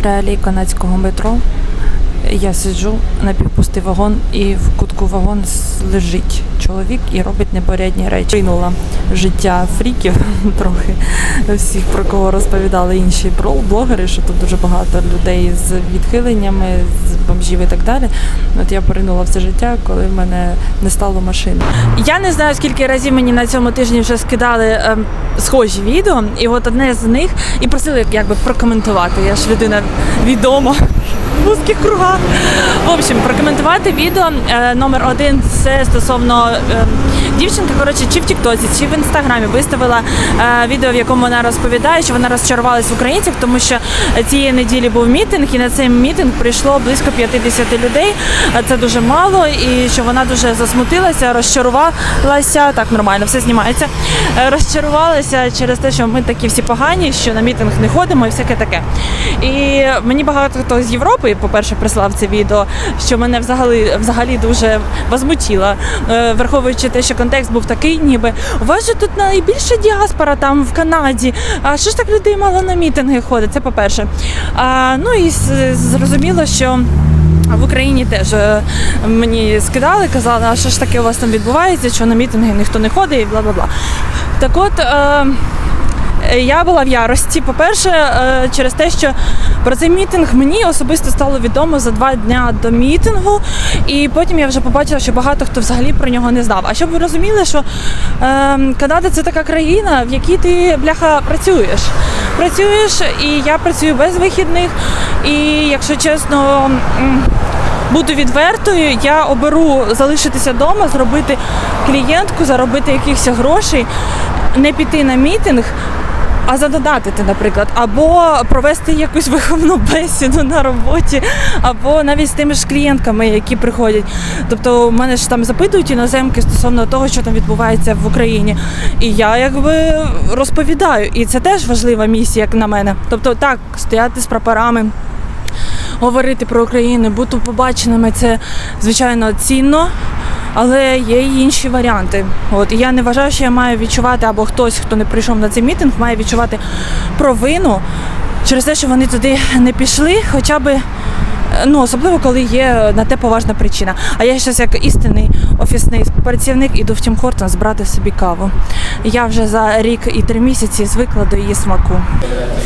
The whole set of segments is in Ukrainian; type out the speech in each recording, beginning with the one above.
реалії канадського метро. Я сиджу на півпустий вагон, і в кутку вагон лежить чоловік і робить непорядні речі. Кинула життя фріків трохи всіх, про кого розповідали інші блогери, що тут дуже багато людей з відхиленнями, з бомжів і так далі. От я поринула в це життя, коли в мене не стало машини. Я не знаю, скільки разів мені на цьому тижні вже скидали ем, схожі відео, і от одне з них і просили якби прокоментувати. Я ж людина відома в вузьких кругах. В общем, прокоментувати відео е, номер один це стосовно дівчинки, коротше, чи в Тіктоці, чи в інстаграмі виставила е, відео, в якому вона розповідає, що вона розчарувалась в українцях, тому що цієї неділі був мітинг, і на цей мітинг прийшло близько 50 людей. Це дуже мало, і що вона дуже засмутилася, розчарувалася. Так, нормально, все знімається. Е, Розчарувалася через те, що ми такі всі погані, що на мітинг не ходимо і всяке таке. І мені багато хто з Європи, по-перше, прислав це відео, що мене взагалі взагалі дуже возмутило, Е, враховуючи те, що контекст був такий, ніби у вас же тут найбільша діаспора там в Канаді. А що ж так людей мало на мітинги ходить? Це по-перше. А, ну і зрозуміло, що. В Україні теж е, мені скидали, казали, а що ж таке у вас там відбувається, що на мітинги ніхто не ходить і бла бла бла. Так от. Е, я була в ярості. По-перше, е, через те, що про цей мітинг мені особисто стало відомо за два дня до мітингу, і потім я вже побачила, що багато хто взагалі про нього не знав. А щоб ви розуміли, що е, Канада це така країна, в якій ти бляха працюєш. Працюєш, і я працюю без вихідних. І якщо чесно. Буду відвертою, я оберу залишитися вдома, зробити клієнтку, заробити якихось грошей, не піти на мітинг, а задонатити, наприклад, або провести якусь виховну бесіду на роботі, або навіть з тими ж клієнтками, які приходять. Тобто, у мене ж там запитують іноземки стосовно того, що там відбувається в Україні. І я якби розповідаю. І це теж важлива місія, як на мене. Тобто, так, стояти з прапорами говорити про Україну, бути побаченими це звичайно цінно. Але є й інші варіанти. От і я не вважаю, що я маю відчувати, або хтось, хто не прийшов на цей мітинг, має відчувати провину через те, що вони туди не пішли, хоча би. Ну, особливо, коли є на те поважна причина. А я зараз як істинний офісний працівник іду в Тім Хортон збирати собі каву. Я вже за рік і три місяці звикла до її смаку.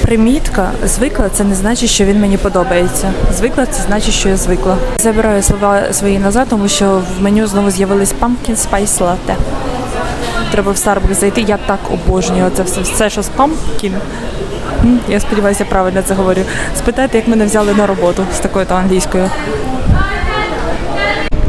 Примітка звикла це не значить, що він мені подобається. Звикла це значить, що я звикла. Забираю слова свої назад, тому що в меню знову з'явились pumpkin spice latte. Треба в Starbucks зайти. Я так обожнюю це все, все що з pumpkin. Я сподіваюся, правильно це говорю. Спитайте, як мене взяли на роботу з такою то англійською.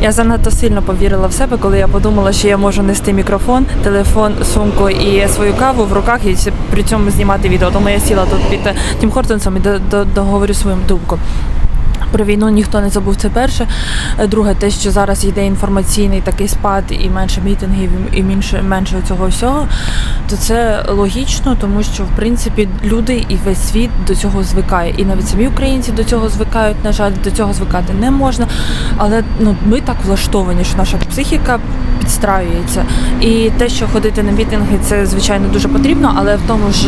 Я занадто сильно повірила в себе, коли я подумала, що я можу нести мікрофон, телефон, сумку і свою каву в руках і при цьому знімати відео. Тому я сіла тут під тим Тім Хортонсом і до- до- договорю свою думку. Про війну ніхто не забув це перше. Друге, те, що зараз йде інформаційний такий спад і менше мітингів, і менше, менше цього всього, то це логічно, тому що в принципі люди і весь світ до цього звикає. І навіть самі українці до цього звикають. На жаль, до цього звикати не можна. Але ну ми так влаштовані, що наша психіка підстраюється. І те, що ходити на мітинги, це звичайно дуже потрібно, але в тому ж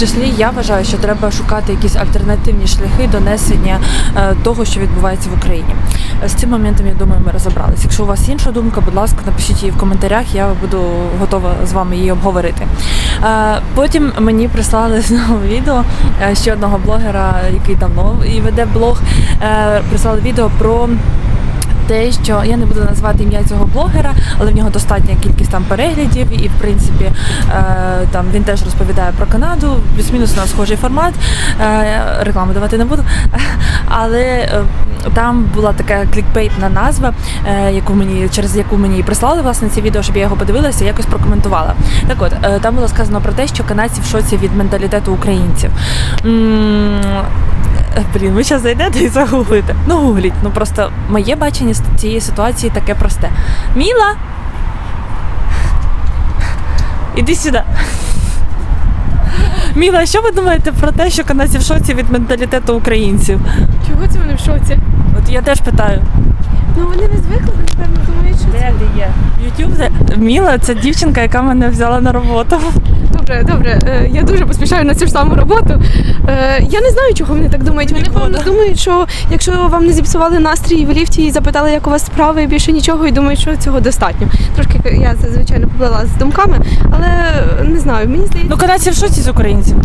числі я вважаю, що треба шукати якісь альтернативні шляхи донесення е, того, що відбувається в Україні. З цим моментом, я думаю, ми розібралися. Якщо у вас інша думка, будь ласка, напишіть її в коментарях, я буду готова з вами її обговорити. Е, Потім мені прислали знову відео е, ще одного блогера, який давно і веде блог. е, Прислали відео про те, що я не буду назвати ім'я цього блогера, але в нього достатня кількість там переглядів, і в принципі там він теж розповідає про Канаду, плюс-мінус на схожий формат. Рекламу давати не буду. Але е, там була така клікбейтна назва, е, яку мені через яку мені прислали власне це відео, щоб я його подивилася, якось прокоментувала. Так от е, там було сказано про те, що канадці в шоці від менталітету українців. Блін, ви зараз зайдете і загуглите. Ну, гугліть. Ну просто моє бачення цієї ситуації таке просте. Міла! Іди сюди. Міла, що ви думаєте про те, що канадці в шоці від менталітету українців? Чого це вони в шоці? От я теж питаю. Ну вони не звикли, напевно, думають, що це. де є? Ютуб. Міла це дівчинка, яка мене взяла на роботу. Добре, добре. Е, Я дуже поспішаю на цю ж саму роботу. Е, Я не знаю, чого вони так думають. Вони певно думають, що якщо вам не зіпсували настрій в ліфті і запитали, як у вас справи, і більше нічого, і думають, що цього достатньо. Трошки я це, звичайно поплила з думками, але е, не знаю, мені здається, Ну, канадці в шоці з українців.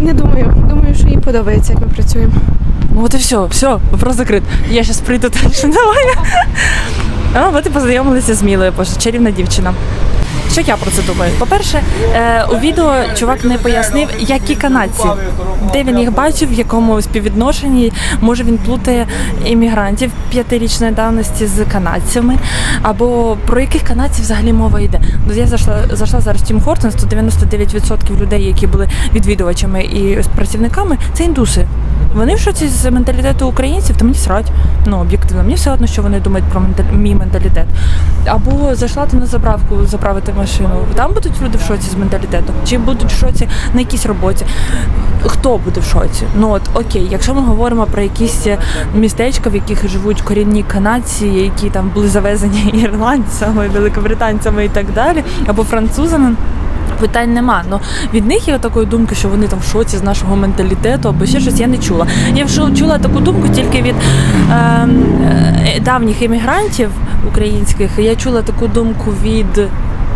не думаю. Думаю, що їм подобається, як ми працюємо. Ну и все, все, вопрос закрыт. Я сейчас прийду дальше. Давай. А, вот и познайомилися з Мілою, боже, чарівна дівчина. Що я про це думаю? По-перше, е, у відео чувак не пояснив, які канадці, де він їх бачив, в якому співвідношенні. Може він плутає іммігрантів п'ятирічної давності з канадцями, або про яких канадців взагалі мова йде. Ну, я зайшла, зайшла зараз Тім Хортон, 199% людей, які були відвідувачами і працівниками, це індуси. Вони в шоці з менталітету українців, та мені срать. Ну, об'єктивно, мені все одно, що вони думають про мій менталітет. Або зайшла ти на заправку заправити машину. Там будуть люди в шоці з менталітету, чи будуть в шоці на якійсь роботі. Хто буде в шоці? Ну от окей, якщо ми говоримо про якісь е, містечка, в яких живуть корінні канадці, які там були завезені ірландцями, великобританцями і так далі, або французами. Питань нема. Ну від них є такої думки, що вони там в шоці з нашого менталітету або ще щось я не чула. Я чула таку думку тільки від ем, е, давніх іммігрантів українських. Я чула таку думку від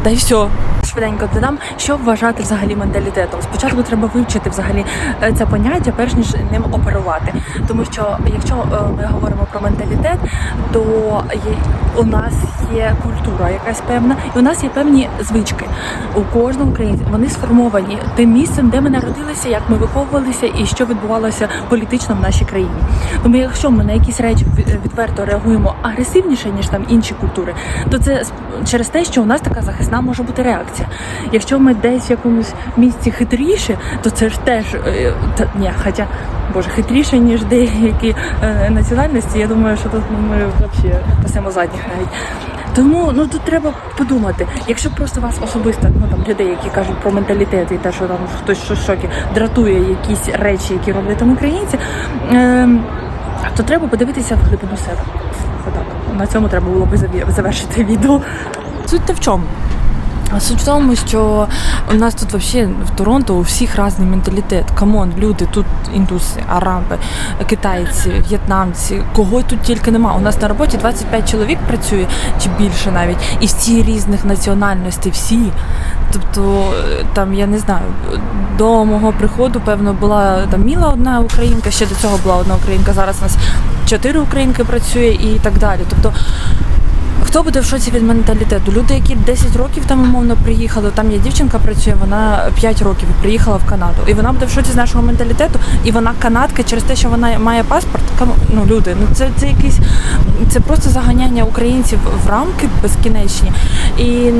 та й все. Швиденько додам, що вважати взагалі менталітетом. Спочатку треба вивчити взагалі е, це поняття, перш ніж ним оперувати. Тому що якщо е, ми говоримо про менталітет, то у нас є культура якась певна, і у нас є певні звички. У кожного українця вони сформовані тим місцем, де ми народилися, як ми виховувалися і що відбувалося політично в нашій країні. Тому якщо ми на якісь речі від- відверто реагуємо агресивніше ніж там інші культури, то це через те, що у нас така захисна може бути реакція. Якщо ми десь в якомусь місці хитріші, то це ж теж е, та, ні, хоча. Боже, хитріше, ніж деякі е, національності. Я думаю, що тут ну, ми взагалі пасемо задніх навіть. Тому ну тут треба подумати. Якщо просто вас особисто, ну там людей, які кажуть про менталітет і те, що там хтось що шокі дратує якісь речі, які роблять там українці, е, то треба подивитися в глибину себе. Отак. На цьому треба було би завершити відео. Суть в чому? Суть в тому, що у нас тут взагалі в Торонто у всіх різний менталітет. Камон, люди, тут індуси, араби, китайці, в'єтнамці, кого тут тільки нема. У нас на роботі 25 чоловік працює чи більше навіть, і всі різних національностей, всі. Тобто, там я не знаю, до мого приходу, певно, була там Міла одна українка, ще до цього була одна українка. Зараз у нас чотири українки працює і так далі. Тобто. Хто буде в шоці від менталітету? Люди, які 10 років там умовно приїхали. Там є дівчинка працює, вона 5 років приїхала в Канаду. І вона буде в шоці з нашого менталітету, і вона канадка через те, що вона має паспорт. Ну люди, ну це, це якийсь це просто заганяння українців в рамки безкінечні. І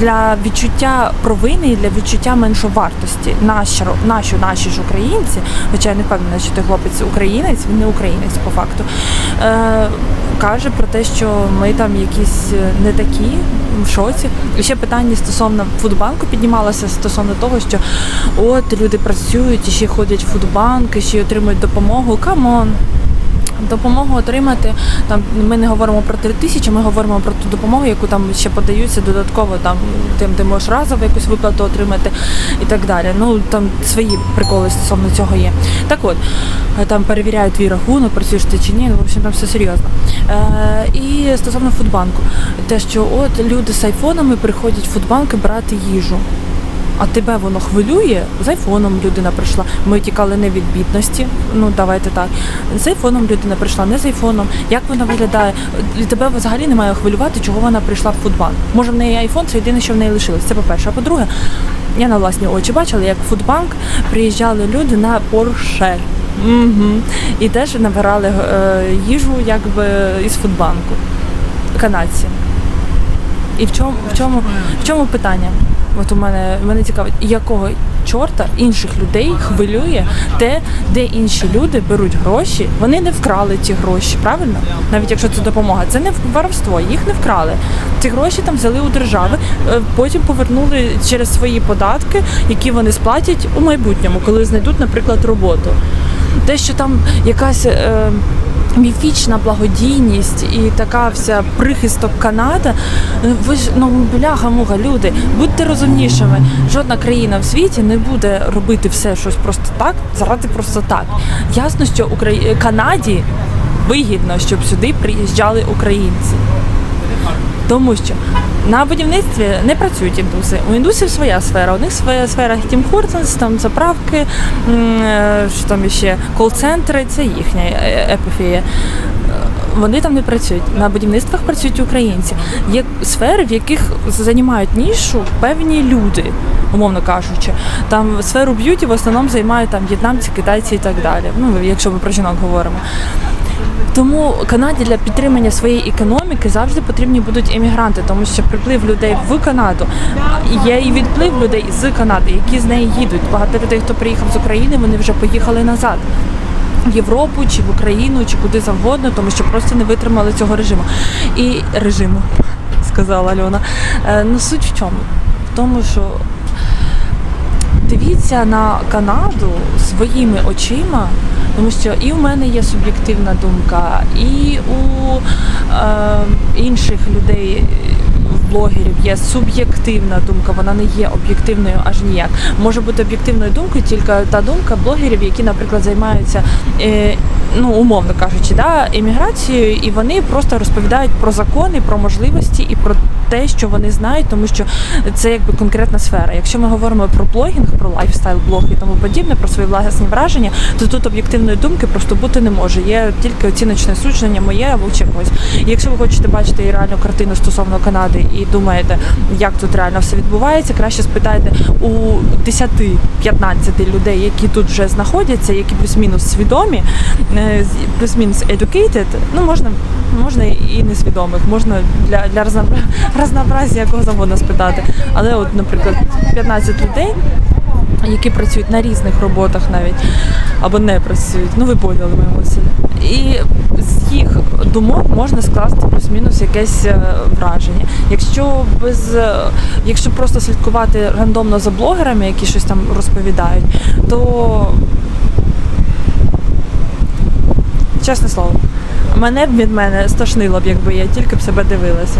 для відчуття провини і для відчуття меншовартості наші, наші, наші ж українці, хоча я не впевнена, що той хлопець українець, він не українець по факту. Е, каже про те, що ми там якісь е, не такі в шоці. І ще питання стосовно фудбанку піднімалося стосовно того, що от люди працюють і ще ходять в фудбанк, і ще отримують допомогу. Камон. Допомогу отримати там. Ми не говоримо про три тисячі, ми говоримо про ту допомогу, яку там ще подаються додатково там тим, ти можеш разово якусь виплату отримати і так далі. Ну там свої приколи стосовно цього є. Так от е, там перевіряють твій рахунок, працюєш ти чи ні. ну, В общем, там все серйозно. Е, і стосовно фудбанку, те, що от люди з айфонами приходять в фудбанки брати їжу. А тебе воно хвилює? З айфоном людина прийшла. Ми тікали не від бідності. Ну давайте так. З айфоном людина прийшла, не з айфоном. Як вона виглядає? Тебе взагалі не має хвилювати, чого вона прийшла в фудбанк. Може, в неї айфон, це єдине, що в неї лишилось. Це по-перше. А по-друге, я на власні очі бачила, як в фудбанк приїжджали люди на Порше. Угу. І теж набирали е, їжу якби із фудбанку. Канадці. І в чому, в чому, в чому питання? От у мене мене цікавить, якого чорта інших людей хвилює те, де інші люди беруть гроші. Вони не вкрали ті гроші, правильно? Навіть якщо це допомога, це не воровство, їх не вкрали. Ці гроші там взяли у держави, е, потім повернули через свої податки, які вони сплатять у майбутньому, коли знайдуть, наприклад, роботу. Те, що там якась. Е, Міфічна благодійність і така вся прихисток Канада. Ну, Ви ж ну бляха муга, люди, будьте розумнішими. Жодна країна в світі не буде робити все щось просто так, заради просто так. Ясно, що Украї... Канаді вигідно, щоб сюди приїжджали українці. Тому що на будівництві не працюють індуси. У індусів своя сфера. У них своя сфера Тім Хортонс, там заправки, е, що там ще кол-центри, це їхня е, епофія. Вони там не працюють. На будівництвах працюють українці. Є сфери, в яких займають нішу певні люди, умовно кажучи. Там сферу б'юті в основному займають там в'єтнамці, китайці і так далі. Ну, якщо ми про жінок говоримо. Тому Канаді для підтримання своєї економіки завжди потрібні будуть емігранти, тому що приплив людей в Канаду є і відплив людей з Канади, які з неї їдуть. Багато людей, хто приїхав з України, вони вже поїхали назад. В Європу чи в Україну, чи куди завгодно, тому що просто не витримали цього режиму. І режиму, сказала Альона. Е, Ну суть в чому? В тому, що дивіться на Канаду своїми очима, тому що і в мене є суб'єктивна думка, і у е, інших людей. Блогерів є суб'єктивна думка, вона не є об'єктивною аж ніяк. Може бути об'єктивною думкою тільки та думка блогерів, які, наприклад, займаються, е, ну умовно кажучи, да, еміграцією, і вони просто розповідають про закони, про можливості і про те, що вони знають, тому що це якби конкретна сфера. Якщо ми говоримо про блогінг, про лайфстайл блог і тому подібне, про свої власні враження, то тут об'єктивної думки просто бути не може. Є тільки оціночне судження моє або чи когось. Якщо ви хочете бачити реальну картину стосовно Канади і думаєте, як тут реально все відбувається, краще спитайте у 10-15 людей, які тут вже знаходяться, які плюс-мінус свідомі, е, плюс-мінус educated, ну можна. Можна і несвідомих, можна для, для разнообра- разнообразія якого завгодно спитати. Але, от, наприклад, 15 людей, які працюють на різних роботах навіть або не працюють, ну ви поняли мою мисль. І з їх думок можна скласти плюс-мінус якесь е, враження. Якщо без е, якщо просто слідкувати рандомно за блогерами, які щось там розповідають, то чесне слово. Мене б від мене стошнило б, якби я тільки б себе дивилася.